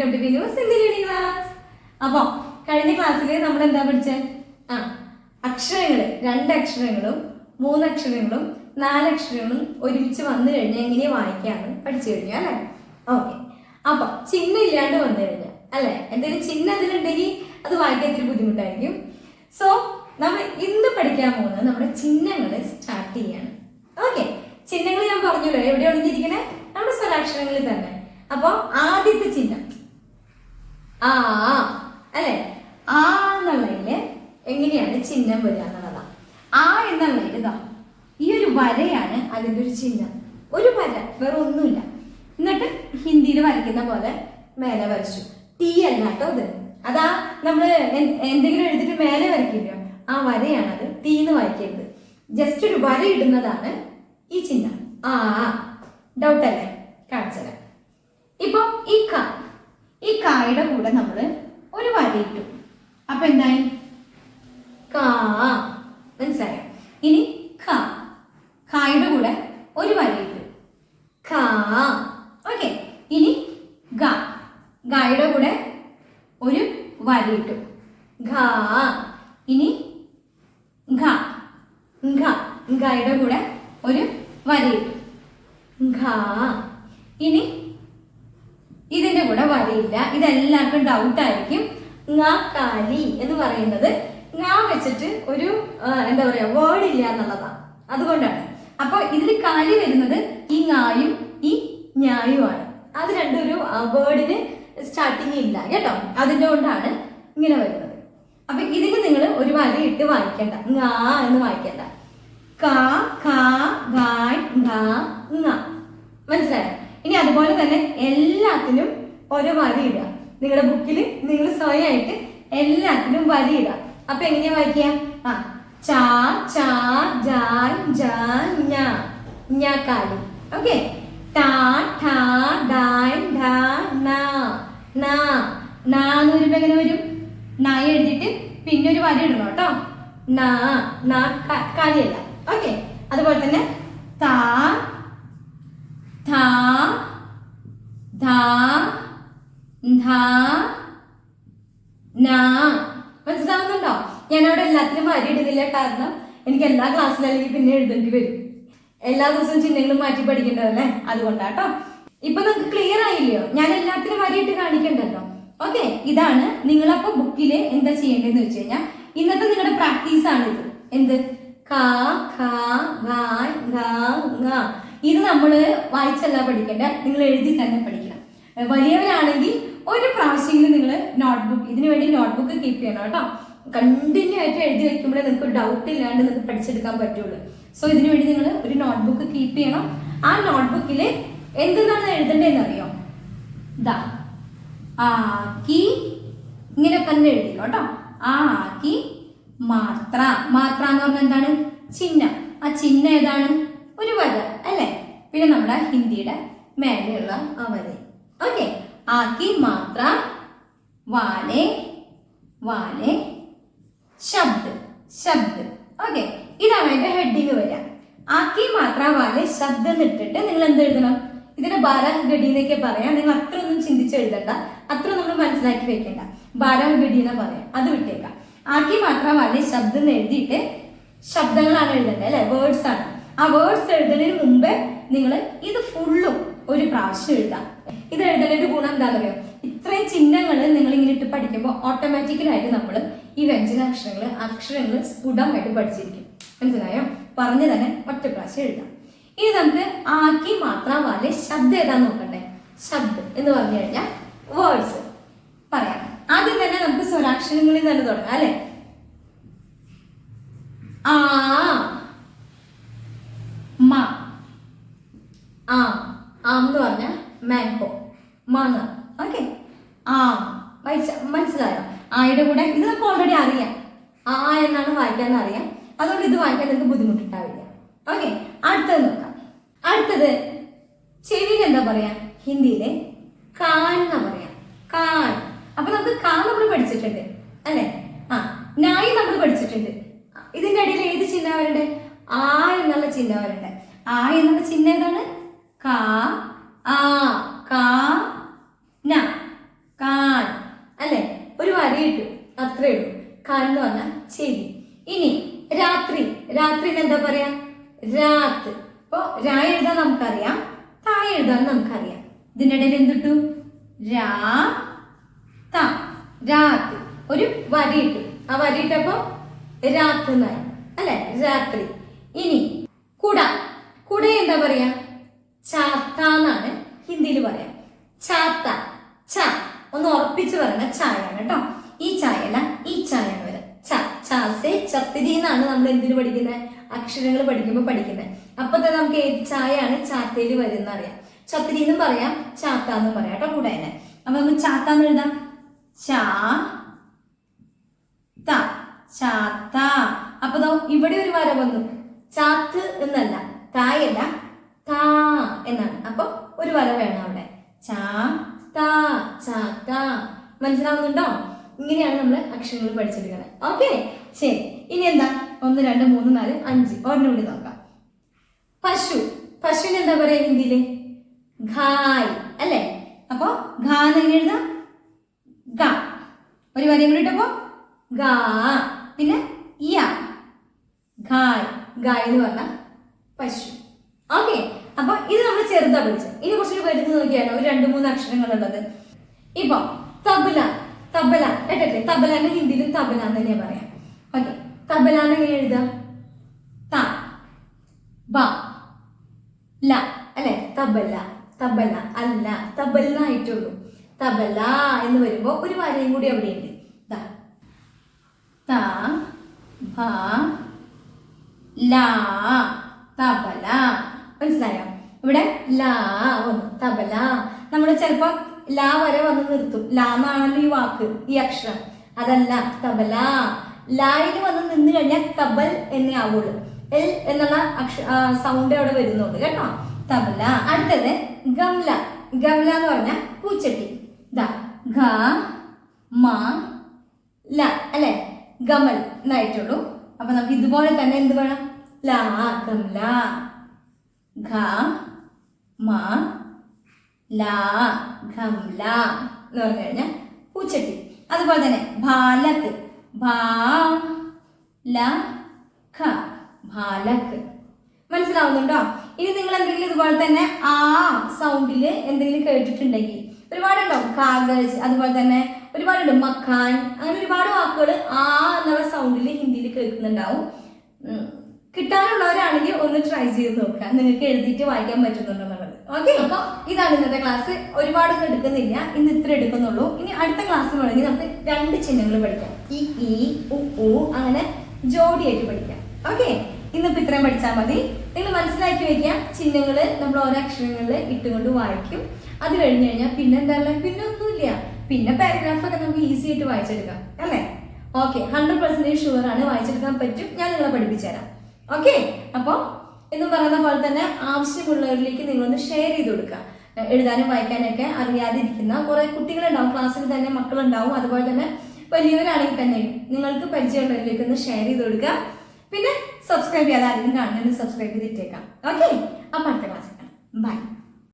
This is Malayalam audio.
Welcome to news learning class അപ്പോൾ കഴിഞ്ഞ ക്ലാസ്സിൽ നമ്മൾ എന്താ പഠിച്ചത് ആ അക്ഷരങ്ങൾ രണ്ട് അക്ഷരങ്ങളും മൂന്ന് അക്ഷരങ്ങളും നാല് അക്ഷരങ്ങളും ഒരുമിച്ച് വന്നു കഴിഞ്ഞാൽ എങ്ങനെ വായിക്കാന്ന് പഠിച്ചു കഴിഞ്ഞു അല്ലേ? ഓക്കെ അപ്പോൾ ചിഹ്നം ഇല്ലാണ്ട് വന്നു കഴിഞ്ഞാൽ അല്ലേ? എന്തെങ്കിലും ചിഹ്നം അതിലുണ്ടെങ്കിൽ അത് വായിക്കാൻ ഇത്തിരി ബുദ്ധിമുട്ടായിരിക്കും. സോ നമ്മൾ ഇന്ന് പഠിക്കാൻ പോകുന്നത് നമ്മുടെ ചിഹ്നങ്ങൾ സ്റ്റാർട്ട് ചെയ്യാണ്. ഓക്കെ ചിഹ്നങ്ങൾ ഞാൻ പറഞ്ഞല്ലോ എവിടെയാണ് ഒളിഞ്ഞിരിക്കണേ? നമ്മുടെ സ്വരാക്ഷരങ്ങളിൽ തന്നെ. അപ്പോൾ ആദ്യത്തെ ചിഹ്നം. ആ അല്ലെ? ആ എന്നുള്ളതിൽ എങ്ങനെയാണ് ചിഹ്നം വരിക എന്നുള്ളതാ. ആ എന്നുള്ളതിൽ ഈ ഒരു വരയാണ് അതിന്റെ ഒരു ചിഹ്നം. ഒരു വര വേറെ ഒന്നുമില്ല. എന്നിട്ട് ഹിന്ദിയിൽ വരയ്ക്കുന്ന പോലെ മേലെ വരച്ചു. ടി അല്ല കേട്ടോ അത് അതാ നമ്മൾ എന്തെങ്കിലും എഴുതിട്ട് മേലെ വരയ്ക്കില്ല? ആ വരയാണ് അത് ടി എന്ന് വായിക്കരുത്. ജസ്റ്റ് ഒരു വര ഇടുന്നതാണ് ഈ ചിഹ്നം. ആ ഡൗട്ട് അല്ലേ? കാണിച്ചത്. ഇപ്പൊ ഈ കാ ഈ കായുടെ കൂടെ നമ്മൾ ഒരു വരയിട്ടു അപ്പൊ എന്തായി? കാ. മനസ്സിലായോ? ഇനി ഖ. കായുടെ കൂടെ ഒരു വരയിട്ടു കാ ഓക്കെ. ഇനി ഗ. ഗായുടെ കൂടെ ഒരു വരയിട്ടു ഘ ഇനി ഘ ഘ ഗായുടെ കൂടെ ഒരു വരയിട്ടു ഘ ഇനി കൂടെ വരയില്ല ഇതെല്ലാവർക്കും ഡൗട്ട് ആയിരിക്കും. ങ കാലി എന്ന് പറയുന്നത് ഞാ വെച്ചിട്ട് ഒരു എന്താ പറയാ വേർഡ് ഇല്ല എന്നുള്ളതാണ്. അതുകൊണ്ടാണ്. അപ്പൊ ഇതിൽ കാലി വരുന്നത് ഈ ങായും ഈ ഞായുമാണ് അത് രണ്ടും ഒരു വേർഡിന് സ്റ്റാർട്ടിങ് ഇല്ല കേട്ടോ? അതിന്റെ കൊണ്ടാണ് ഇങ്ങനെ വരുന്നത്. അപ്പൊ ഇതിന് നിങ്ങൾ ഒരു വര ഇട്ട് വായിക്കണ്ട. ങാ എന്ന് വായിക്കണ്ട. കാ കാ ഗായ് മനസ്സിലായോ? ഇനി അതുപോലെ തന്നെ എല്ലാത്തിനും ഓരോ വരി ഇടുക നിങ്ങളുടെ ബുക്കിൽ നിങ്ങൾ സ്വയമായിട്ട് എല്ലാത്തിനും വരി ഇടുക അപ്പൊ എങ്ങനെയാ വായിക്കുക? ആ ചാ ചാ ജാൻ ജാ ഞാ ഞാ കാലി. ഓക്കെ? ടാ ഠാ ഡായ് ഢാ നാ നാ നാ എന്ന് വരുമ്പോ എങ്ങനെ വരും? നായ എഴുതിയിട്ട് പിന്നെ ഒരു വരി ഇടണം കേട്ടോ. നാ നാ കാലിയല്ല. ഓക്കെ? അതുപോലെ തന്നെ താ ധാ ധാ നാ മനസ്സിലാവുന്നുണ്ടോ? ഞാൻ അവിടെ എല്ലാത്തിനും വരി ഇടുന്നില്ല കാരണം എനിക്ക് എല്ലാ ക്ലാസ്സിലും അല്ലെങ്കിൽ പിന്നെ എഴുതേണ്ടി വരും. എല്ലാ ദിവസവും ചിഹ്നങ്ങളും മാറ്റി പഠിക്കേണ്ടതല്ലേ അതുകൊണ്ടാട്ടോ. ഇപ്പൊ നിങ്ങൾക്ക് ക്ലിയർ ആയില്ലയോ? ഞാൻ എല്ലാത്തിനും വരിയിട്ട് കാണിക്കണ്ടല്ലോ. ഓക്കെ ഇതാണ് നിങ്ങളപ്പോ ബുക്കിൽ എന്താ ചെയ്യേണ്ടതെന്ന് വെച്ച് കഴിഞ്ഞാൽ ഇന്നത്തെ നിങ്ങളുടെ പ്രാക്ടീസ് ആണ് ഇത് എന്ത് ഇത് നമ്മൾ വായിച്ചല്ല പഠിക്കണ്ട നിങ്ങൾ എഴുതി തന്നെ പഠിക്കണം. വലിയവരാണെങ്കിൽ ഒരു പ്രാവശ്യമെങ്കിലും നിങ്ങൾ നോട്ട്ബുക്ക് ഇതിനു വേണ്ടി നോട്ട്ബുക്ക് കീപ്പ് ചെയ്യണം കേട്ടോ. കണ്ടിന്യൂ ആയിട്ട് എഴുതി വെക്കുമ്പോഴേ നിങ്ങൾക്ക് ഡൗട്ട് ഇല്ലാണ്ട് നിങ്ങൾക്ക് പഠിച്ചെടുക്കാൻ പറ്റുള്ളൂ. സോ ഇതിനു വേണ്ടി നിങ്ങൾ ഒരു നോട്ട്ബുക്ക് കീപ്പ് ചെയ്യണം. ആ നോട്ട്ബുക്കിൽ എന്തെന്നാണ് എഴുതേണ്ടതെന്ന് അറിയോ? ആക്കി ഇങ്ങനെ തന്നെ എഴുതി കേട്ടോ. ആക്കി മാത്ര മാത്ര എന്ന് പറഞ്ഞാൽ എന്താണ്? ചിഹ്നം. ആ ചിഹ്നം ഏതാണ്? ഒരു വര അല്ലേ? പിന്നെ നമ്മുടെ ഹിന്ദിയുടെ മേലെയുള്ള ആ വര. ഓക്കെ ആക്കി മാത്ര വാലെ വാലെ ശബ്ദ് ശബ്ദ്. ഓക്കെ ഇതാണ് അതിന്റെ ഹെഡിങ് വരിക. ആക്കി മാത്ര വാലെ ശബ്ദം എന്നിട്ടിട്ട് നിങ്ങൾ എന്ത് എഴുതണം? ഇതിന്റെ ബാരാഹ് ഗഡി എന്നൊക്കെ പറയാം. നിങ്ങൾ അത്ര ഒന്നും ചിന്തിച്ച് എഴുതണ്ട. അത്ര നമ്മൾ മനസ്സിലാക്കി വെക്കണ്ട. ബാരാഹ് ഗഡി എന്ന് പറയാം. അത് വിട്ടേക്കാം. ആക്കി മാത്ര വാലെ ശബ്ദം എഴുതിയിട്ട് ശബ്ദങ്ങളാണ് എഴുതേണ്ടത് അല്ലെ? വേർഡ്സ് ആണ്. ആ വേർഡ്സ് എഴുതുന്നതിന് മുമ്പേ നിങ്ങൾ ഇത് ഫുള്ളും ഒരു പ്രാവശ്യം എഴുതാം. ഇത് എഴുതലൊരു ഗുണം എന്താ പറയുക ഇത്രയും ചിഹ്നങ്ങൾ നിങ്ങൾ ഇങ്ങനെ ഇട്ട് പഠിക്കുമ്പോൾ ഓട്ടോമാറ്റിക്കലായിട്ട് നമ്മൾ ഈ വ്യഞ്ജനാക്ഷരങ്ങൾ അക്ഷരങ്ങൾ സ്ഫുടമായിട്ട് പഠിച്ചിരിക്കും. മനസ്സിലായോ? പറഞ്ഞു തന്നെ ഒറ്റ പ്രാവശ്യം എഴുതാം. ഇനി നമുക്ക് ആക്കി മാത്രം വാലെ ശബ്ദം ഏതാന്ന് നോക്കണ്ടേ? ശബ്ദം എന്ന് പറഞ്ഞു കഴിഞ്ഞാൽ വേർഡ്സ് പറയാം. ആദ്യം തന്നെ നമുക്ക് സ്വരാക്ഷരങ്ങളിൽ തന്നെ തുടങ്ങാം അല്ലെ? ആ മ ആ ആം എന്ന് മാംഗോ മാങ്ങ. ഓക്കെ. ആ മനസ്സി- മനസ്സിലായോ? ആയുടെ കൂടെ ഇത് നമുക്ക് ഓൾറെഡി അറിയാം. ആ എന്നാണ് വായിക്കാൻ അറിയാം. അതുകൊണ്ട് ഇത് വായിക്കാൻ നിങ്ങൾക്ക് ബുദ്ധിമുട്ടുണ്ടാവില്ല. ഓക്കെ അടുത്തത് നോക്കാം. അടുത്തത് ചെവിയിൽ എന്താ പറയാ? ഹിന്ദിയിലെ കാൻ എന്നാ പറയാ? കാൻ. അപ്പൊ നമുക്ക് കാ നമ്മൾ പഠിച്ചിട്ടുണ്ട് അല്ലെ? ആ നായി നമ്മൾ പഠിച്ചിട്ടുണ്ട്. ഇതിന്റെ ഇടയിൽ ഏത് ചിഹ്നം വരണ്ടേ ആ എന്നുള്ള ചിഹ്നം ആ എന്നുള്ള ചിഹ്നം ഏതാണ്? കാ ആ കാ ന കാൻ അല്ലേ? ഒരു വരി ഇട്ടു. അത്രേ ഉള്ളൂ. കാൻ എന്ന് പറഞ്ഞാൽ ചെവി. ഇനി രാത്രി. രാത്രി എന്താ പറയാ? രാത് ഇപ്പോൾ രാ എഴുതാൻ നമുക്കറിയാം. താ എഴുതാൻ നമുക്കറിയാം. ഇതിനിടയിൽ എന്തിട്ടു രാ ത. രാത്ത്. ഒരു വരി ഇട്ടു. ആ വരി ഇട്ടപ്പോൾ രാത്രി എന്നായി. അല്ലെ? രാത്രി. ഇനി കുട. കുട എന്താ പറയാ? ചാത്ത എന്നാണ് ഹിന്ദിയിൽ പറയാം. ചാത്ത ച ഒന്ന് ഉറപ്പിച്ച് പറയുന്ന ചായയാണ് കേട്ടോ. ഈ ചായയല്ല ഈ ചായയാണ് വരെ. ച ചാസെ ചത്തിരി എന്നാണ് നമ്മൾ എന്തിനു പഠിക്കുന്നത് അക്ഷരങ്ങൾ പഠിക്കുമ്പോൾ പഠിക്കുന്നത് അപ്പൊ തന്നെ നമുക്ക് ഏത് ചായയാണ് ചാത്തയിൽ വരുന്ന അറിയാം. ചത്തിരി എന്നും പറയാം ചാത്ത എന്നും പറയാം കേട്ടോ കൂടെ തന്നെ അപ്പൊ നമുക്ക് ചാത്ത എന്ന് എഴുതാം. ചാ ത ചാത്ത. അപ്പൊ ഇവിടെ ഒരു വര വന്നു. ചാത്ത് എന്നല്ല തായല്ല താ എന്നാണ്. അപ്പൊ ഒരു വര വേണം അവിടെ. മനസ്സിലാവുന്നുണ്ടോ? ഇങ്ങനെയാണ് നമ്മൾ അക്ഷരങ്ങൾ പഠിച്ചെടുക്കുന്നത്. ഓക്കെ? ശരി. ഇനി എന്താ? ഒന്ന് രണ്ട് മൂന്ന് നാല് അഞ്ച്. ഒരെണ്ണം നോക്കാം. പശു. പശുവിന് എന്താ പറയാ ഹിന്ദിയിൽ? ഘായ് അല്ലേ? അപ്പൊ ഘാ എന്ന് എഴുതാം? ഗ. ഒരു വരയും കൂടി ഇട്ടപ്പോ ഗാ. പിന്നെ യ. ഖായ്. ഗായ് എന്ന് പറഞ്ഞ പശു. ഓക്കെ. അപ്പൊ ഇത് നമ്മൾ ചെറുതാ പഠിച്ചത്. ഇനി കുറച്ചുകൂടി വലുത് നോക്കിയാലോ? ഒരു രണ്ട് മൂന്ന് അക്ഷരങ്ങളുള്ളത്. ഇപ്പൊ തബല തബല കേട്ടെ തബലാന്റെ ഹിന്ദിയിലും തബല എന്ന് തന്നെയാ പറയാം. ഓക്കെ. തബല എന്ന് എങ്ങനെ എഴുതാം? ബ ല അല്ലെ? തബല തബല അല്ല തബല ആയിട്ടുള്ളൂ. തബല എന്ന് വരുമ്പോ ഒരു വരയും കൂടി അവിടെ ഉണ്ട് ല തബല. മനസ്സിലായോ? ഇവിടെ ലാ വന്നു തബല. നമ്മൾ ചിലപ്പോ ലാ വരെ വന്ന് നിർത്തും. ലാ എന്നാണല്ലോ ഈ വാക്ക് ഈ അക്ഷരം. അതല്ല തബല. ലായിൽ വന്ന് നിന്ന് കഴിഞ്ഞാൽ തബൽ എന്നേ ആവുള്ളൂ. എൽ എന്നുള്ള അക്ഷ സൗണ്ട് അവിടെ വരുന്നുണ്ട് കേട്ടോ. തബല. അടുത്തത് ഗംല. ഗംല എന്ന് പറഞ്ഞ പൂച്ചട്ടി. ദ മ ല അല്ലെ? ഗമൽ എന്നായിട്ടുള്ളൂ അപ്പൊ നമുക്ക് ഇതുപോലെ തന്നെ എന്ത് വേണം? ലാ ഗംല. ഘ മ ലാ ഗംല എന്ന് പറഞ്ഞു കഴിഞ്ഞാൽ പൂച്ചട്ടി. അതുപോലെ തന്നെ ഭാലക് ല ഖ ബാലക് മനസ്സിലാവുന്നുണ്ടോ? ഇനി നിങ്ങൾ എന്തെങ്കിലും ഇതുപോലെ തന്നെ ആ സൗണ്ടിൽ എന്തെങ്കിലും കേട്ടിട്ടുണ്ടെങ്കിൽ ഒരുപാടുണ്ടാവും. കാഗജ് അതുപോലെ തന്നെ ഒരുപാടുണ്ട്. മക്കാൻ അങ്ങനെ ഒരുപാട് വാക്കുകൾ ആ എന്നുള്ള സൗണ്ടിൽ ഹിന്ദിയിൽ കേൾക്കുന്നുണ്ടാവും. കിട്ടാനുള്ളവരാണെങ്കിൽ ഒന്ന് ട്രൈ ചെയ്ത് നോക്കാം നിങ്ങൾക്ക് എഴുതിയിട്ട് വായിക്കാൻ പറ്റുന്നുണ്ടെന്നുള്ളത് ഓക്കെ അപ്പോൾ ഇതാണ് ഇന്നത്തെ ക്ലാസ് ഒരുപാടൊന്നും എടുക്കുന്നില്ല. ഇന്ന് ഇത്ര എടുക്കുന്നുള്ളൂ. ഇനി അടുത്ത ക്ലാസ് വേണമെങ്കിൽ നമുക്ക് രണ്ട് ചിഹ്നങ്ങൾ പഠിക്കാം. ഈ ഈ ഉ ഉ അങ്ങനെ ജോഡിയായിട്ട് പഠിക്കാം. ഓക്കെ ഇന്നിപ്പോൾ ഇത്രയും പഠിച്ചാൽ മതി. നിങ്ങൾ മനസ്സിലാക്കി വെക്കുക. ചിഹ്നങ്ങൾ നമ്മൾ ഓരോ അക്ഷരങ്ങളിൽ ഇട്ടുകൊണ്ട് വായിക്കും. അത് കഴിഞ്ഞ് കഴിഞ്ഞാൽ പിന്നെ എന്താ? പിന്നെ ഒന്നുമില്ല. പിന്നെ പാരഗ്രാഫൊക്കെ നമുക്ക് ഈസി ആയിട്ട് വായിച്ചെടുക്കാം. അല്ലേ? ഓക്കെ ഹൺഡ്രഡ് പെർസെന്റേജ് ഷുവർ ആണ് വായിച്ചെടുക്കാൻ പറ്റും. ഞാൻ നിങ്ങളെ പഠിപ്പിച്ചു തരാം ഓക്കെ അപ്പോൾ എന്ന് പറയുന്ന പോലെ തന്നെ ആവശ്യമുള്ളവരിലേക്ക് നിങ്ങളൊന്ന് ഷെയർ ചെയ്ത് കൊടുക്കുക. എഴുതാനും വായിക്കാനൊക്കെ അറിയാതിരിക്കുന്ന കുറെ കുട്ടികളുണ്ടാവും ക്ലാസ്സിൽ തന്നെ മക്കളുണ്ടാവും അതുപോലെ തന്നെ വലിയവരാണെങ്കിൽ തന്നെ നിങ്ങൾക്ക് പരിചയമുള്ളവരിലേക്ക് ഒന്ന് ഷെയർ ചെയ്ത് കൊടുക്കുക. പിന്നെ സബ്സ്ക്രൈബ് ചെയ്യാതെ ആരെങ്കിലും കാണുന്നതിന് സബ്സ്ക്രൈബ് ചെയ്തിട്ടേക്കാം. ഓക്കെ അപ്പോൾ അടുത്ത ക്ലാസ്സിൽ കാണാം. ബൈ